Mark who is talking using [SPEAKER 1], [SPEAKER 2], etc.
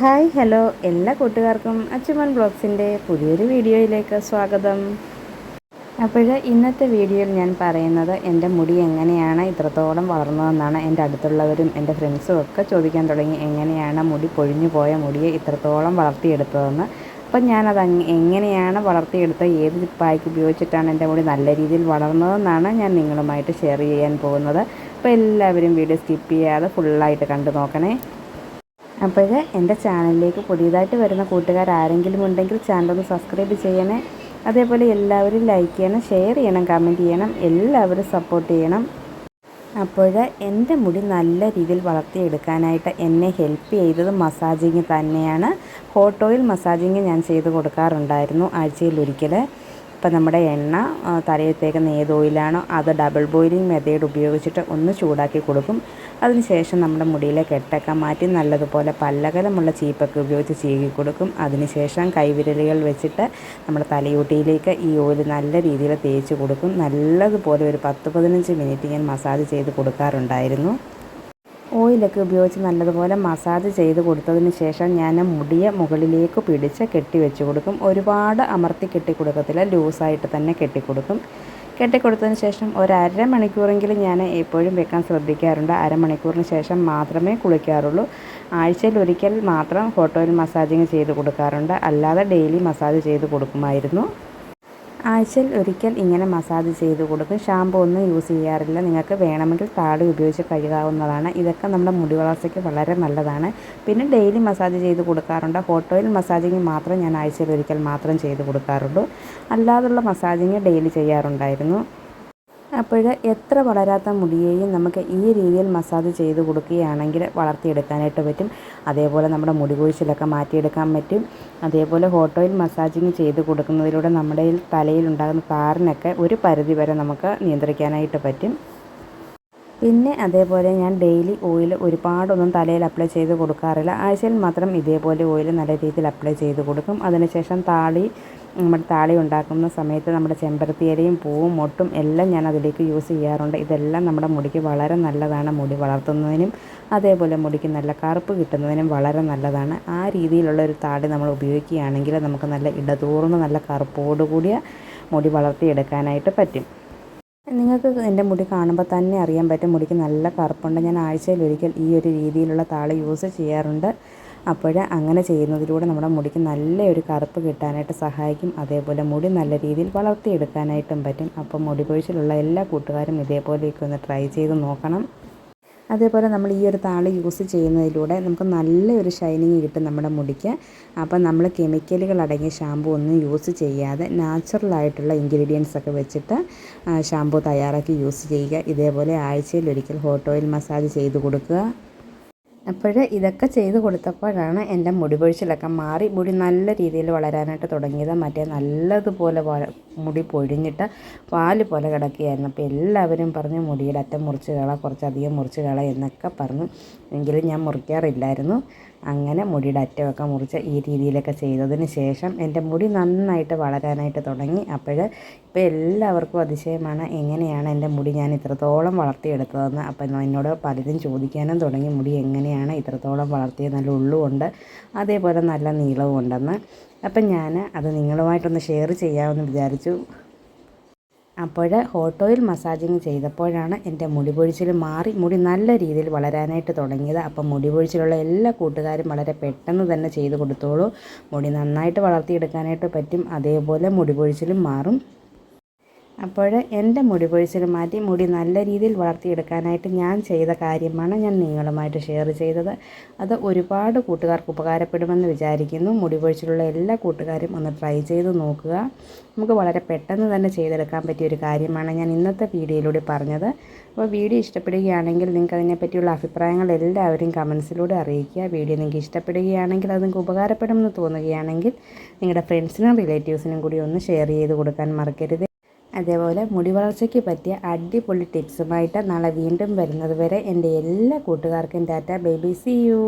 [SPEAKER 1] Hi hello എല്ലാ കൂട്ടുകാർക്കും അച്ചുമൻ ബ്ലോഗ്സിന്റെ പുതിയൊരു വീഡിയോയിലേക്ക് സ്വാഗതം. അപ്പോൾ ഇന്നത്തെ വീഡിയോയിൽ ഞാൻ പറയുന്നത് എന്റെ മുടി എങ്ങനെയാണ് ഇത്രത്തോളം വളർന്നതെന്നാണ് എന്റെ അടുത്തുള്ളവരും എന്റെ ഫ്രണ്ട്സും ഒക്കെ ചോദിക്കാൻ തുടങ്ങി എങ്ങനെയാണ് മുടി പൊഴിഞ്ഞു പോയ മുടിയെ ഇത്രത്തോളം വളർത്തിയെടുത്തതെന്ന്. അപ്പം ഞാനത് എങ്ങനെയാണ് വളർത്തിയെടുത്തത് ഏത് പായ്ക്ക് ഉപയോഗിച്ചിട്ടാണ് എന്റെ മുടി നല്ല രീതിയിൽ വളർന്നതെന്നാണ് ഞാൻ നിങ്ങളുമായിട്ട് ഷെയർ ചെയ്യാൻ പോകുന്നത്. അപ്പോൾ എല്ലാവരും വീഡിയോ സ്കിപ്പ് ചെയ്യാതെ ഫുള്ളായിട്ട് കണ്ടു നോക്കണേ. അപ്പോൾ എന്റെ ചാനലിലേക്ക് പുതിയതായിട്ട് വരുന്ന കൂട്ടുകാർ ആരെങ്കിലും ഉണ്ടെങ്കിൽ ചാനൽ ഒന്ന് സബ്സ്ക്രൈബ് ചെയ്യണേ. അതേപോലെ എല്ലാവരും ലൈക്ക് ചെയ്യണം ഷെയർ ചെയ്യണം കമന്റ് ചെയ്യണം എല്ലാവരും സപ്പോർട്ട് ചെയ്യണം. അപ്പോൾ എന്റെ മുടി നല്ല രീതിയിൽ വളർത്തിയെടുക്കാനായിട്ട് എന്നെ ഹെൽപ്പ് ചെയ്തത് മസാജിങ് തന്നെയാണ്. ഹോട്ട് ഓയിൽ മസാജിങ് ഞാൻ ചെയ്ത് കൊടുക്കാറുണ്ടായിരുന്നു ആഴ്ചയിൽ ഒരിക്കൽ ഇപ്പം നമ്മുടെ എണ്ണ തലയിൽ തേക്കുന്ന ഏത് ഓയിലാണോ അത് ഡബിൾ ബോയിലിംഗ് മെത്തേഡ് ഉപയോഗിച്ചിട്ട് ഒന്ന് ചൂടാക്കി കൊടുക്കും. അതിനുശേഷം നമ്മുടെ മുടിയിലെ കെട്ടൊക്കെ മാറ്റി നല്ലതുപോലെ പല്ലകലമുള്ള ചീപ്പൊക്കെ ഉപയോഗിച്ച് ചീകി കൊടുക്കും. അതിനുശേഷം കൈവിരലുകൾ വെച്ചിട്ട് നമ്മുടെ തലയൂട്ടിയിലേക്ക് ഈ ഓയിൽ നല്ല രീതിയിൽ തേച്ച് കൊടുക്കും. നല്ലതുപോലെ ഒരു പത്ത് പതിനഞ്ച് മിനിറ്റ് ഞാൻ മസാജ് ചെയ്ത് കൊടുക്കാറുണ്ടായിരുന്നു. ഓയിലൊക്കെ ഉപയോഗിച്ച് നല്ലതുപോലെ മസാജ് ചെയ്ത് കൊടുത്തതിന് ശേഷം ഞാൻ മുടിയെ മുകളിലേക്ക് പിടിച്ച് കെട്ടി വെച്ച് കൊടുക്കും. ഒരുപാട് അമർത്തി കെട്ടി കൊടുക്കത്തില്ല. ലൂസായിട്ട് തന്നെ കെട്ടിക്കൊടുക്കും കെട്ടിക്കൊടുത്തതിന് ശേഷം ഒരു അരമണിക്കൂറെങ്കിലും ഞാൻ എപ്പോഴും വെക്കാൻ ശ്രദ്ധിക്കാറുണ്ട്. അരമണിക്കൂറിന് ശേഷം മാത്രമേ കുളിക്കാറുള്ളൂ. ആഴ്ചയിൽ ഒരിക്കൽ മാത്രം ഹോട്ടോയിൽ മസാജിങ് ചെയ്ത് കൊടുക്കാറുണ്ട്. അല്ലാതെ ഡെയിലി മസാജ് ചെയ്ത് കൊടുക്കുമായിരുന്നു. ആഴ്ചയിൽ ഒരിക്കൽ ഇങ്ങനെ മസാജ് ചെയ്ത് കൊടുക്കും. ഷാമ്പു ഒന്നും യൂസ് ചെയ്യാറില്ല. നിങ്ങൾക്ക് വേണമെങ്കിൽ താടി ഉപയോഗിച്ച് കഴുകാവുന്നതാണ്. ഇതൊക്കെ നമ്മുടെ മുടി വളർച്ചയ്ക്ക് വളരെ നല്ലതാണ്. പിന്നെ ഡെയിലി മസാജ് ചെയ്ത് കൊടുക്കാറുണ്ട്. ഹോട്ട് ഓയിൽ മസാജിങ് മാത്രം ഞാൻ ആഴ്ചയിൽ ഒരിക്കൽ മാത്രം ചെയ്ത് കൊടുക്കാറുള്ളൂ. അല്ലാതുള്ള മസാജിങ് ഡെയിലി ചെയ്യാറുണ്ടായിരുന്നു. അപ്പോൾ എത്ര വളരാത്ത മുടിയെയും നമുക്ക് ഈ രീതിയിൽ മസാജ് ചെയ്ത് കൊടുക്കുകയാണെങ്കിൽ വളർത്തിയെടുക്കാനായിട്ട് പറ്റും. അതേപോലെ നമ്മുടെ മുടി കൊഴിച്ചിലൊക്കെ മാറ്റിയെടുക്കാൻ പറ്റും. അതേപോലെ ഹോട്ട് ഓയിൽ മസാജിങ് ചെയ്ത് കൊടുക്കുന്നതിലൂടെ നമ്മുടെ തലയിൽ ഉണ്ടാകുന്ന താരനൊക്കെ ഒരു പരിധി വരെ നമുക്ക് നിയന്ത്രിക്കാനായിട്ട് പറ്റും. പിന്നെ അതേപോലെ ഞാൻ ഡെയിലി ഓയിൽ ഒരുപാടൊന്നും തലയിൽ അപ്ലൈ ചെയ്ത് കൊടുക്കാറില്ല. ആഴ്ചയിൽ മാത്രം ഇതേപോലെ ഓയിൽ നല്ല രീതിയിൽ അപ്ലൈ ചെയ്ത് കൊടുക്കും. അതിനുശേഷം താളി നമ്മുടെ താളി ഉണ്ടാക്കുന്ന സമയത്ത് നമ്മുടെ ചെമ്പരത്തി ഇലയും പൂവും മൊട്ടും എല്ലാം ഞാൻ അതിലേക്ക് യൂസ് ചെയ്യാറുണ്ട്. ഇതെല്ലാം നമ്മുടെ മുടിക്ക് വളരെ നല്ലതാണ്. മുടി വളർത്തുന്നതിനും അതേപോലെ മുടിക്ക് നല്ല കറുപ്പ് കിട്ടുന്നതിനും വളരെ നല്ലതാണ്. ആ രീതിയിലുള്ള ഒരു താടി നമ്മൾ ഉപയോഗിക്കുകയാണെങ്കിൽ നമുക്ക് നല്ല ഇടതൂർന്ന് നല്ല കറുപ്പോടുകൂടിയ മുടി വളർത്തിയെടുക്കാനായിട്ട് പറ്റും. നിങ്ങൾക്ക് എന്റെ മുടി കാണുമ്പോൾ തന്നെ അറിയാൻ പറ്റും മുടിക്ക് നല്ല കറുപ്പുണ്ട്. ഞാൻ ആഴ്ചയിൽ ഒരിക്കൽ ഈ ഒരു രീതിയിലുള്ള താളി യൂസ് ചെയ്യാറുണ്ട്. അപ്പോൾ അങ്ങനെ ചെയ്യുന്നതിലൂടെ നമ്മുടെ മുടിക്ക് നല്ലൊരു കറുപ്പ് കിട്ടാനായിട്ട് സഹായിക്കും. അതേപോലെ മുടി നല്ല രീതിയിൽ വളർത്തിയെടുക്കാനായിട്ടും പറ്റും. അപ്പോൾ മുടി കൊഴിച്ചിലുള്ള എല്ലാ കൂട്ടുകാരും ഇതേപോലെയൊക്കെ ഒന്ന് ട്രൈ ചെയ്ത് നോക്കണം. അതേപോലെ നമ്മൾ ഈ ഒരു താളി യൂസ് ചെയ്യുന്നതിലൂടെ നമുക്ക് നല്ലൊരു ഷൈനിങ് കിട്ടും നമ്മുടെ മുടിക്ക്. അപ്പം നമ്മൾ കെമിക്കലുകൾ അടങ്ങിയ ഷാമ്പു ഒന്നും യൂസ് ചെയ്യാതെ നാച്ചുറലായിട്ടുള്ള ഇൻഗ്രീഡിയൻസ് ഒക്കെ വെച്ചിട്ട് ഷാമ്പു തയ്യാറാക്കി യൂസ് ചെയ്യുക. ഇതേപോലെ ആഴ്ചയിൽ ഒരിക്കൽ ഹോട്ട് ഓയിൽ മസാജ് ചെയ്ത് കൊടുക്കുക. അപ്പോൾ ഇതൊക്കെ ചെയ്ത് കൊടുത്തപ്പോഴാണ് എന്റെ മുടി പൊഴിച്ചിലൊക്കെ മാറി. മുടി നല്ല രീതിയിൽ വളരാനായിട്ട് തുടങ്ങിയത്. മറ്റേ നല്ലതുപോലെ മുടി പൊഴിഞ്ഞിട്ട് പാൽ പോലെ കിടക്കുകയായിരുന്നു. അപ്പോൾ എല്ലാവരും പറഞ്ഞു മുടിയുടെ അറ്റം മുറിച്ച് കള കുറച്ചധികം മുറിച്ച് കള എന്നൊക്കെ പറഞ്ഞു. എങ്കിലും ഞാൻ മുറിക്കാറില്ലായിരുന്നു. അങ്ങനെ മുടിയുടെ അറ്റമൊക്കെ മുറിച്ച് ഈ രീതിയിലൊക്കെ ചെയ്തതിന് ശേഷം എന്റെ മുടി നന്നായിട്ട് വളരാനായിട്ട് തുടങ്ങി. അപ്പോൾ ഇപ്പോൾ എല്ലാവർക്കും അതിശയമാണ് എങ്ങനെയാണ് എന്റെ മുടി ഞാൻ ഇത്രത്തോളം വളർത്തിയെടുത്തതെന്ന്. അപ്പം എന്നോട് പലരും ചോദിക്കാനും തുടങ്ങി മുടി എങ്ങനെയാണ് ഇത്രത്തോളം വളർത്തിയത്? നല്ല ഉള്ളുമുണ്ട് അതേപോലെ നല്ല നീളവും ഉണ്ടെന്ന്. അപ്പം ഞാൻ അത് നിങ്ങളുമായിട്ടൊന്ന് ഷെയർ ചെയ്യാമെന്ന് വിചാരിച്ചു. അപ്പോൾ ഹോട്ട് ഓയിൽ മസാജിങ് ചെയ്തപ്പോഴാണ് എന്റെ മുടി പൊഴിച്ചിൽ മാറി. മുടി നല്ല രീതിയിൽ വളരാനായിട്ട് തുടങ്ങിയത്. അപ്പം മുടി പൊഴിച്ചിലുള്ള എല്ലാ കൂട്ടുകാരും വളരെ പെട്ടെന്ന് തന്നെ ചെയ്ത് കൊടുത്തോളൂ. മുടി നന്നായിട്ട് വളർത്തിയെടുക്കാനായിട്ട് പറ്റും. അതേപോലെ മുടി പൊഴിച്ചിലും മാറും. അപ്പോൾ എന്റെ മുടി പൊഴിച്ചിൽ മാറ്റി മുടി നല്ല രീതിയിൽ വളർത്തിയെടുക്കാനായിട്ട് ഞാൻ ചെയ്ത കാര്യമാണ് ഞാൻ നിങ്ങളുമായിട്ട് ഷെയർ ചെയ്തത്. അത് ഒരുപാട് കൂട്ടുകാർക്ക് ഉപകാരപ്പെടുമെന്ന് വിചാരിക്കുന്നു. മുടി പൊഴിച്ചിലുള്ള എല്ലാ കൂട്ടുകാരും ഒന്ന് ട്രൈ ചെയ്ത് നോക്കുക. നമുക്ക് വളരെ പെട്ടെന്ന് തന്നെ ചെയ്തെടുക്കാൻ പറ്റിയ ഒരു കാര്യമാണ് ഞാൻ ഇന്നത്തെ വീഡിയോയിലൂടെ പറഞ്ഞത്. അപ്പോൾ വീഡിയോ ഇഷ്ടപ്പെടുകയാണെങ്കിൽ നിങ്ങൾക്ക് അതിനെപ്പറ്റിയുള്ള അഭിപ്രായങ്ങൾ എല്ലാവരും കമൻസിലൂടെ അറിയിക്കുക. വീഡിയോ നിങ്ങൾക്ക് ഇഷ്ടപ്പെടുകയാണെങ്കിൽ അത് നിങ്ങൾക്ക് ഉപകാരപ്പെടുമെന്ന് തോന്നുകയാണെങ്കിൽ നിങ്ങളുടെ ഫ്രണ്ട്സിനും റിലേറ്റീവ്സിനും കൂടി ഒന്ന് ഷെയർ ചെയ്ത് കൊടുക്കാൻ മറക്കരുത്. അതേപോലെ മുടി വളർച്ചയ്ക്ക് പറ്റിയ അടിപൊളി ടിപ്സുമായിട്ട് നാളെ വീണ്ടും വരുന്നത് വരെ എന്റെ എല്ലാ കൂട്ടുകാർക്കും ടാറ്റ ബേബി സി യു